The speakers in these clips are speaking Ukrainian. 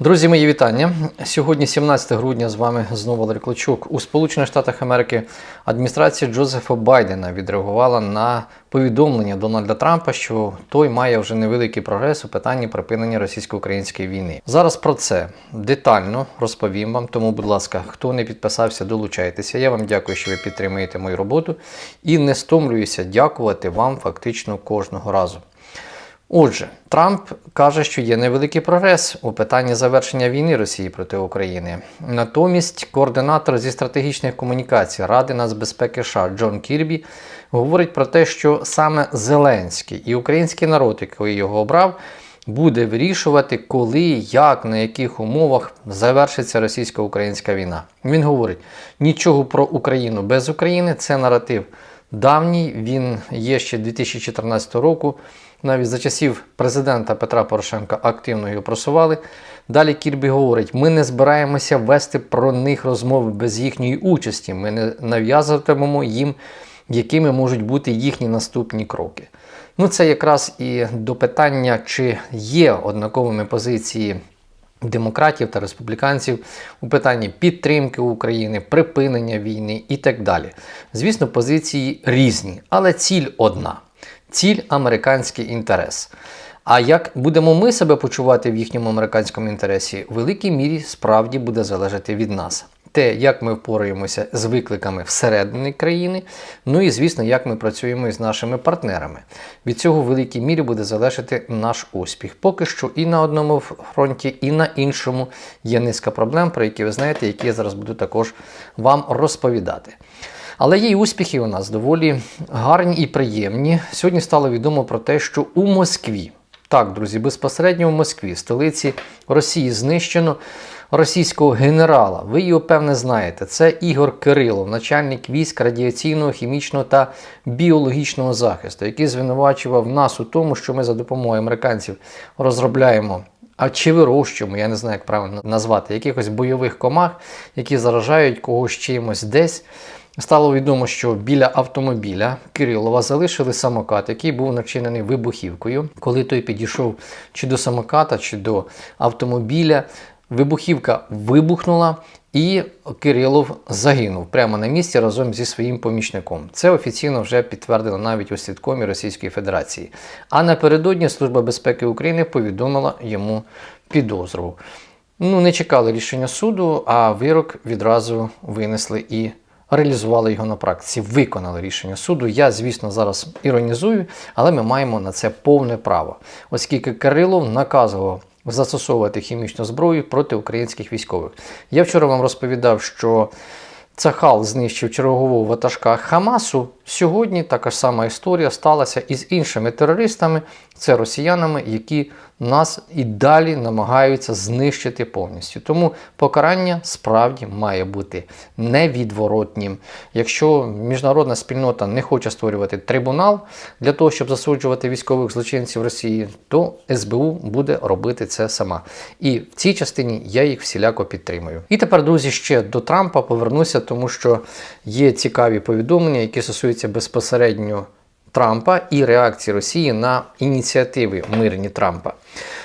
Друзі, мої вітання. Сьогодні, 17 грудня, з вами знову Валерій Клочук. У Сполучених Штатах Америки адміністрація Джозефа Байдена відреагувала на повідомлення Дональда Трампа, що той має вже невеликий прогрес у питанні припинення російсько-української війни. Зараз про це детально розповім вам. Тому, будь ласка, хто не підписався, долучайтеся. Я вам дякую, що ви підтримуєте мою роботу і не стомлююся дякувати вам фактично кожного разу. Отже, Трамп каже, що є невеликий прогрес у питанні завершення війни Росії проти України. Натомість координатор зі стратегічних комунікацій Ради нацбезпеки США Джон Кірбі говорить про те, що саме Зеленський і український народ, який його обрав, буде вирішувати, коли, як, на яких умовах завершиться російсько-українська війна. Він говорить: нічого про Україну без України це наратив давній. Він є ще 2014 року. Навіть за часів президента Петра Порошенка активно його просували. Далі Кірбі говорить: ми не збираємося вести про них розмови без їхньої участі. Ми не нав'язуватимемо їм, якими можуть бути їхні наступні кроки. Ну, це якраз і до питання, чи є однаковими позиції демократів та республіканців у питанні підтримки України, припинення війни і так далі. Звісно, позиції різні, але ціль одна ціль американський інтерес. А як будемо ми себе почувати в їхньому американському інтересі, в великій мірі справді буде залежати від нас. Те, як ми впораємося з викликами всередині країни, ну і звісно, як ми працюємо із нашими партнерами. Від цього в великій мірі буде залежати наш успіх. Поки що і на одному фронті, і на іншому є низка проблем, про які ви знаєте, які я зараз буду також вам розповідати. Але й успіхи у нас доволі гарні і приємні. Сьогодні стало відомо про те, що у Москві, так, друзі, безпосередньо в Москві, столиці Росії, знищено російського генерала. Ви його певне знаєте. Це Ігор Кирилов, начальник військ радіаційного, хімічного та біологічного захисту, який звинувачував нас у тому, що ми за допомогою американців розробляємо. А чи вирощуємо, я не знаю, як правильно назвати, якихось бойових комах, які заражають когось чимось десь. Стало відомо, що біля автомобіля Кирилова залишили самокат, який був начинений вибухівкою. Коли той підійшов чи до самоката, чи до автомобіля, вибухівка вибухнула. І Кирилов загинув прямо на місці разом зі своїм помічником. Це офіційно вже підтвердило навіть у слідкомі Російської Федерації. А напередодні Служба безпеки України повідомила йому підозру. Ну, не чекали рішення суду, а вирок відразу винесли і реалізували його на практиці, виконали рішення суду. Я, звісно, зараз іронізую, але ми маємо на це повне право, оскільки Кирилов наказував застосовувати хімічну зброю проти українських військових. Я вчора вам розповідав, що Цахал знищив чергового ватажка Хамасу. Сьогодні така ж сама історія сталася із іншими терористами, це росіянами, які нас і далі намагаються знищити повністю. Тому покарання справді має бути невідворотнім. Якщо міжнародна спільнота не хоче створювати трибунал для того, щоб засуджувати військових злочинців Росії, то СБУ буде робити це сама. І в цій частині я їх всіляко підтримую. І тепер, друзі, ще до Трампа повернуся, тому що є цікаві повідомлення, які стосуються безпосередньо. Трампа і реакції Росії на ініціативи мирні Трампа.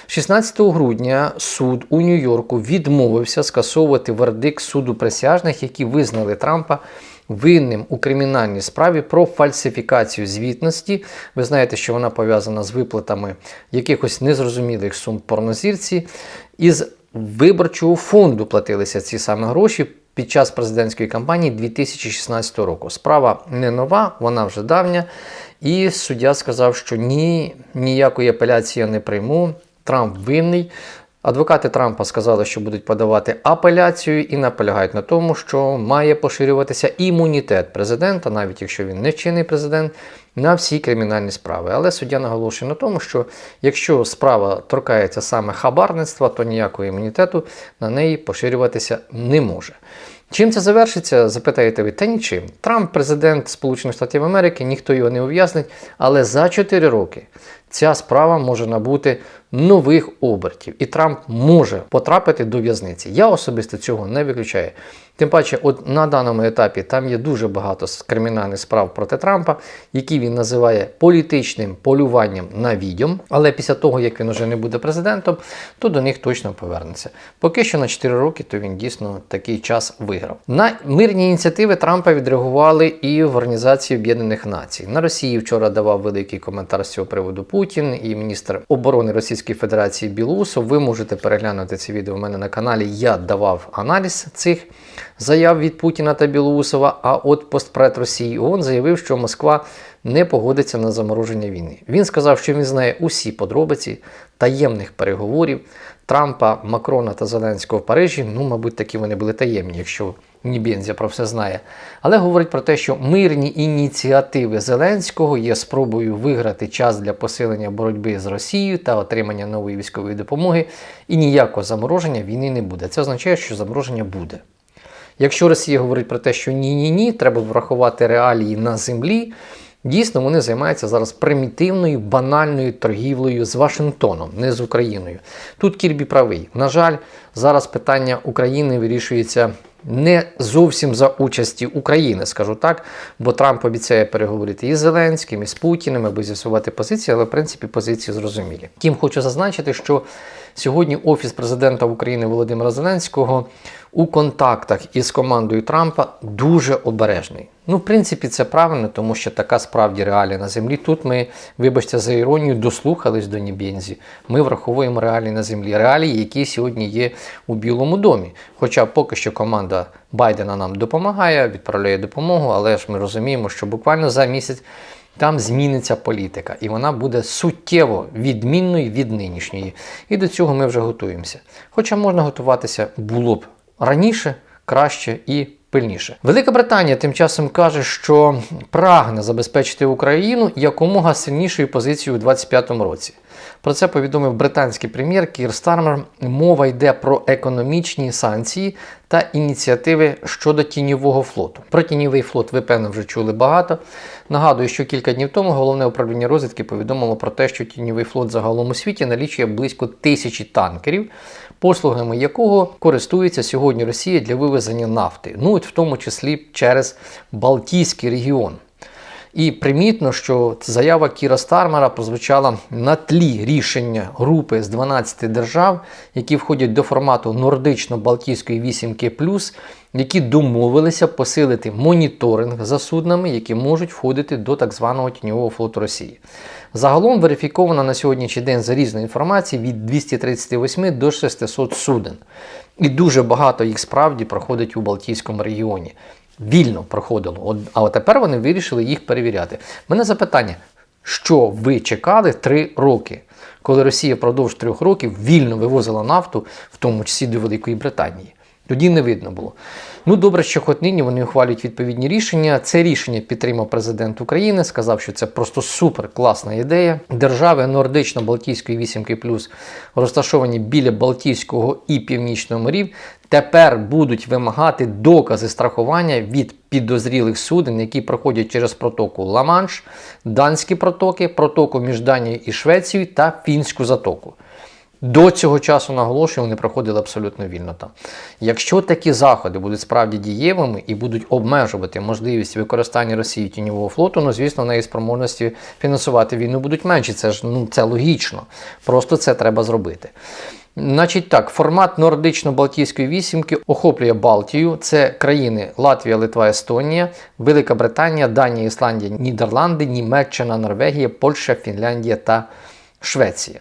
16 грудня суд у Нью-Йорку відмовився скасовувати вердикт суду присяжних, які визнали Трампа винним у кримінальній справі про фальсифікацію звітності. Ви знаєте, що вона пов'язана з виплатами якихось незрозумілих сум порнозірці. Із виборчого фонду платилися ці саме гроші. Під час президентської кампанії 2016 року. Справа не нова, вона вже давня. І суддя сказав, що ні, ніякої апеляції я не прийму. Трамп винний. Адвокати Трампа сказали, що будуть подавати апеляцію і наполягають на тому, що має поширюватися імунітет президента, навіть якщо він не чинний президент, на всі кримінальні справи. Але суддя наголошує на тому, що якщо справа торкається саме хабарництва, то ніякого імунітету на неї поширюватися не може. Чим це завершиться, запитаєте ви, та нічим. Трамп, президент Сполучених Штатів Америки, ніхто його не ув'язнить, але за 4 роки ця справа може набути нових обертів, і Трамп може потрапити до в'язниці. Я особисто цього не виключаю. Тим паче, от на даному етапі там є дуже багато кримінальних справ проти Трампа, які він називає політичним полюванням на відьом. Але після того, як він уже не буде президентом, то до них точно повернеться. Поки що на 4 роки, то він дійсно такий час виграв. На мирні ініціативи Трампа відреагували і в Організації Об'єднаних Націй. На Росії вчора давав великий коментар з цього приводу Путін і міністр оборони Російської Федерації Білоусов. Ви можете переглянути це відео в мене на каналі. Я давав аналіз цих заяв від Путіна та Білоусова. А от постпред Росії ООН заявив, що Москва не погодиться на замороження війни. Він сказав, що він знає усі подробиці таємних переговорів Трампа, Макрона та Зеленського в Парижі. Ну, мабуть, такі вони були таємні, якщо Нібензя про все знає. Але говорить про те, що мирні ініціативи Зеленського є спробою виграти час для посилення боротьби з Росією та отримання нової військової допомоги, і ніякого замороження війни не буде. Це означає, що замороження буде. Якщо Росія говорить про те, що ні-ні ні, треба врахувати реалії на землі. Дійсно, вони займаються зараз примітивною банальною торгівлею з Вашингтоном, не з Україною. Тут Кірбі правий. На жаль, зараз питання України вирішується не зовсім за участі України, скажу так, бо Трамп обіцяє переговорити із Зеленським, і з Путіним, аби з'ясувати позиції, але в принципі позиції зрозумілі. Тім хочу зазначити, що сьогодні Офіс президента України Володимира Зеленського у контактах із командою Трампа дуже обережний. Ну, в принципі, це правильно, тому що така справді реалія на землі. Тут ми, вибачте за іронію, дослухались до Нібензі. Ми враховуємо реалії на землі, реалії, які сьогодні є у Білому домі. Хоча поки що команда Байдена нам допомагає, відправляє допомогу, але ж ми розуміємо, що буквально за місяць. Там зміниться політика, і вона буде суттєво відмінною від нинішньої. І до цього ми вже готуємося. Хоча можна готуватися було б раніше, краще і пильніше. Велика Британія тим часом каже, що прагне забезпечити Україну якомога сильнішою позицією у 2025 році. Про це повідомив британський прем'єр Кір Стармер. Мова йде про економічні санкції та ініціативи щодо тіньового флоту. Про тіньовий флот ви певно вже чули багато. Нагадую, що кілька днів тому головне управління розвідки повідомило про те, що тіньовий флот загалом у світі налічує близько тисячі танкерів, послугами якого користується сьогодні Росія для вивезення нафти, ну в тому числі через Балтійський регіон. І примітно, що заява Кіра Стармера прозвучала на тлі рішення групи з 12 держав, які входять до формату Нордично-Балтійської вісімки які домовилися посилити моніторинг за суднами, які можуть входити до так званого тіньового флоту Росії. Загалом верифіковано на сьогоднішній день за різною інформацією від 238 до 600 суден. І дуже багато їх справді проходить у Балтійському регіоні вільно проходило. А тепер вони вирішили їх перевіряти. Мене запитання: що ви чекали три роки, коли Росія впродовж трьох років вільно вивозила нафту, в тому числі до Великої Британії? Тоді не видно було. Ну, добре, що хоч нині вони ухвалюють відповідні рішення. Це рішення підтримав президент України, сказав, що це просто супер класна ідея. Держави Нордично-Балтійської вісімки плюс розташовані біля Балтійського і Північного морів. Тепер будуть вимагати докази страхування від підозрілих суден, які проходять через протоку Ла-Манш, Данські протоки, протоку між Данією і Швецією та Фінську затоку. До цього часу наголошую, вони проходили абсолютно вільно там. Якщо такі заходи будуть справді дієвими і будуть обмежувати можливість використання Росії тіньового флоту, ну звісно, в неї спроможності фінансувати війну будуть менші. Це ж ну це логічно. Просто це треба зробити. Значить так, формат Нордично-Балтійської вісімки охоплює Балтію. Це країни Латвія, Литва, Естонія, Велика Британія, Данія, Ісландія, Нідерланди, Німеччина, Норвегія, Польща, Фінляндія та Швеція.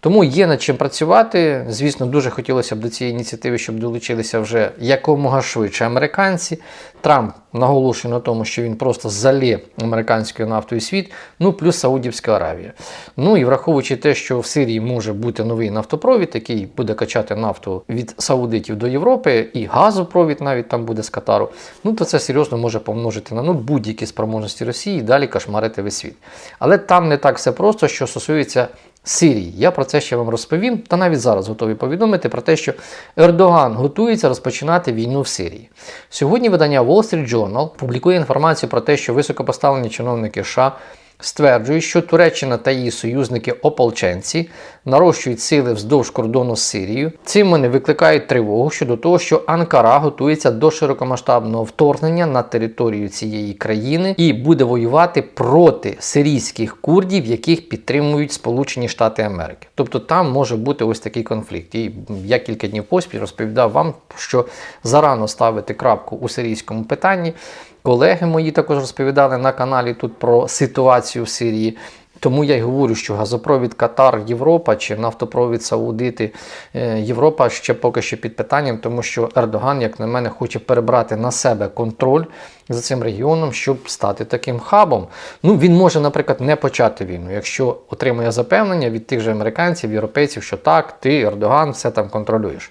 Тому є над чим працювати. Звісно, дуже хотілося б до цієї ініціативи, щоб долучилися вже якомога швидше американці. Трамп наголошує на тому, що він просто залє американською нафтою світ, ну плюс Саудівська Аравія. Ну і враховуючи те, що в Сирії може бути новий нафтопровід, який буде качати нафту від Саудитів до Європи, і газопровід навіть там буде з Катару. Ну то це серйозно може помножити на ну, будь-які спроможності Росії і далі кошмарити весь світ. Але там не так все просто, що стосується. Сирії. Я про це ще вам розповім, та навіть зараз готові повідомити про те, що Ердоган готується розпочинати війну в Сирії. Сьогодні видання Wall Street Journal публікує інформацію про те, що високопоставлені чиновники США стверджують, що Туреччина та її союзники ополченці нарощують сили вздовж кордону з Сирією. Цим вони викликають тривогу щодо того, що Анкара готується до широкомасштабного вторгнення на територію цієї країни і буде воювати проти сирійських курдів, яких підтримують Сполучені Штати Америки. Тобто там може бути ось такий конфлікт. І я кілька днів поспіль розповідав вам, що зарано ставити крапку у сирійському питанні. Колеги мої також розповідали на каналі тут про ситуацію в Сирії. Тому я й говорю, що газопровід Катар Європа чи нафтопровід Саудити е, Європа ще поки що під питанням, тому що Ердоган, як на мене, хоче перебрати на себе контроль за цим регіоном, щоб стати таким хабом. Ну він може, наприклад, не почати війну, якщо отримує запевнення від тих же американців, європейців, що так, ти, Ердоган, все там контролюєш.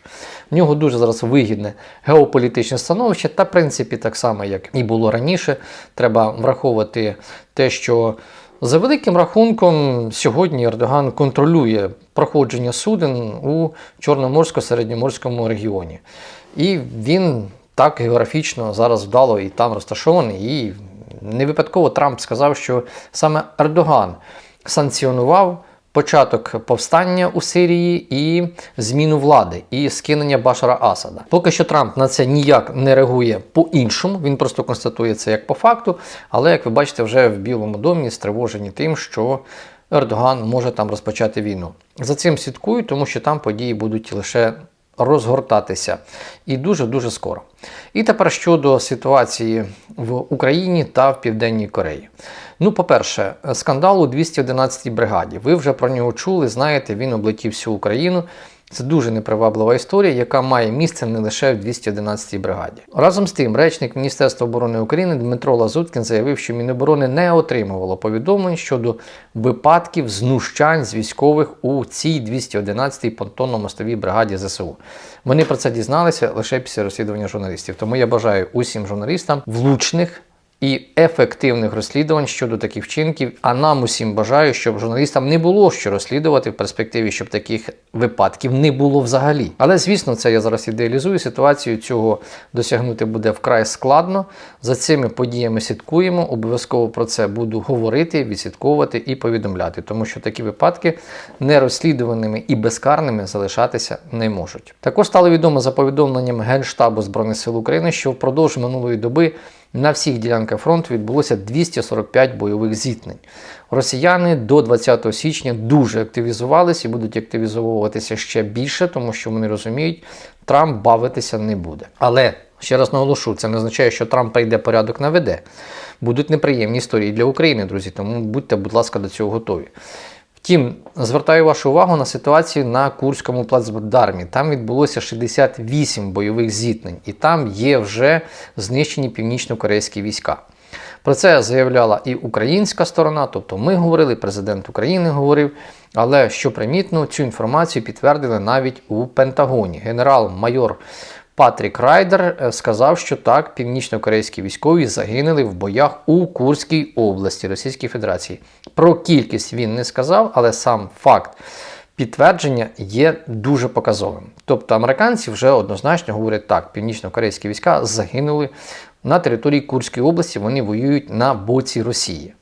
В нього дуже зараз вигідне геополітичне становище, та в принципі так само, як і було раніше. Треба враховувати те, що. За великим рахунком, сьогодні Ердоган контролює проходження суден у Чорноморсько-середньоморському регіоні. І він так географічно зараз вдало і там розташований. І не випадково Трамп сказав, що саме Ердоган санкціонував. Початок повстання у Сирії і зміну влади і скинення Башара Асада. Поки що Трамп на це ніяк не реагує по-іншому, він просто констатує це як по факту. Але, як ви бачите, вже в Білому домі стривожені тим, що Ердоган може там розпочати війну. За цим слідкую, тому що там події будуть лише розгортатися і дуже-дуже скоро. І тепер щодо ситуації в Україні та в Південній Кореї. Ну, по-перше, скандал у 211-й бригаді. Ви вже про нього чули, знаєте, він облетів всю Україну. Це дуже неприваблива історія, яка має місце не лише в 211-й бригаді. Разом з тим, речник Міністерства оборони України Дмитро Лазуткін заявив, що Міноборони не отримувало повідомлень щодо випадків знущань з військових у цій 211-й понтонно-мостовій бригаді ЗСУ. Вони про це дізналися лише після розслідування журналістів. Тому я бажаю усім журналістам влучних і ефективних розслідувань щодо таких вчинків. А нам усім бажаю, щоб журналістам не було що розслідувати в перспективі, щоб таких випадків не було взагалі. Але звісно, це я зараз ідеалізую ситуацію. Цього досягнути буде вкрай складно. За цими подіями слідкуємо. Обов'язково про це буду говорити, відслідковувати і повідомляти, тому що такі випадки нерозслідуваними і безкарними залишатися не можуть. Також стало відомо за повідомленням Генштабу Збройних сил України, що впродовж минулої доби. На всіх ділянках фронту відбулося 245 бойових зіткнень. Росіяни до 20 січня дуже активізувалися і будуть активізовуватися ще більше, тому що вони розуміють, Трамп бавитися не буде. Але ще раз наголошу, це не означає, що Трамп прийде порядок наведе. Будуть неприємні історії для України, друзі. Тому будьте, будь ласка, до цього готові. Втім, звертаю вашу увагу на ситуацію на Курському плацдармі. Там відбулося 68 бойових зіткнень, і там є вже знищені північно-корейські війська. Про це заявляла і українська сторона, тобто ми говорили, президент України говорив. Але що примітно, цю інформацію підтвердили навіть у Пентагоні. Генерал-майор Патрік Райдер е, сказав, що так, північно-корейські військові загинули в боях у Курській області Російської Федерації. Про кількість він не сказав, але сам факт підтвердження є дуже показовим. Тобто американці вже однозначно говорять так: північно-корейські війська загинули на території Курської області, вони воюють на боці Росії.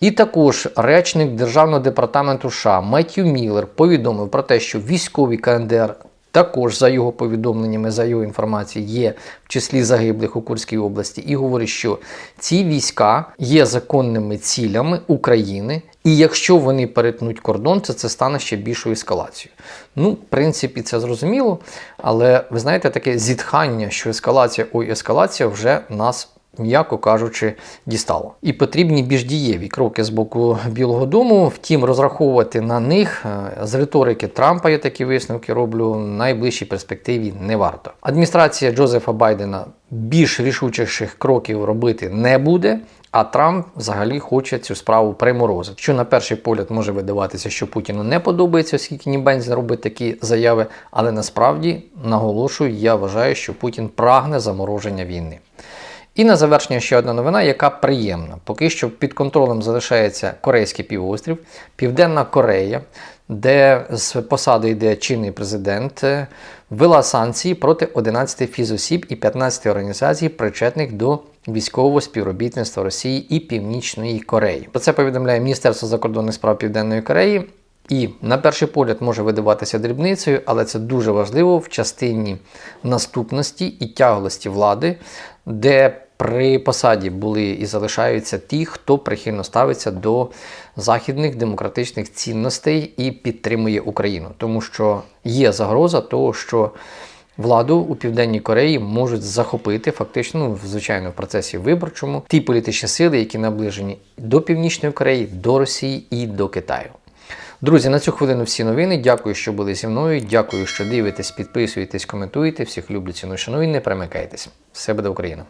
І також речник Державного департаменту США Меттью Міллер повідомив про те, що військові КНДР також за його повідомленнями, за його інформацією, є в числі загиблих у Курській області, і говорить, що ці війська є законними цілями України, і якщо вони перетнуть кордон, то це стане ще більшою ескалацією. Ну, в принципі, це зрозуміло, але ви знаєте, таке зітхання, що ескалація, ой, ескалація вже нас м'яко кажучи, дістало. І потрібні більш дієві кроки з боку Білого Дому. Втім, розраховувати на них е, з риторики Трампа, я такі висновки роблю, в найближчій перспективі не варто. Адміністрація Джозефа Байдена більш рішучих кроків робити не буде. А Трамп взагалі хоче цю справу приморозити. Що на перший погляд може видаватися, що Путіну не подобається, оскільки Нібензін робить такі заяви. Але насправді наголошую, я вважаю, що Путін прагне замороження війни. І на завершення ще одна новина, яка приємна. Поки що під контролем залишається Корейський півострів, Південна Корея, де з посади йде чинний президент, ввела санкції проти 11 фізосіб і 15 організацій, причетних до військового співробітництва Росії і Північної Кореї. Про це повідомляє Міністерство закордонних справ Південної Кореї. І на перший погляд може видаватися дрібницею, але це дуже важливо в частині наступності і тяглості влади, де при посаді були і залишаються ті, хто прихильно ставиться до західних демократичних цінностей і підтримує Україну, тому що є загроза того, що Владу у Південній Кореї можуть захопити фактично, ну, звичайно, в процесі виборчому ті політичні сили, які наближені до Північної Кореї, до Росії і до Китаю. Друзі, на цю хвилину всі новини. Дякую, що були зі мною. Дякую, що дивитесь, підписуєтесь, коментуєте. Всіх люблю, ціную, шаную. Не перемикайтесь. Все буде Україна!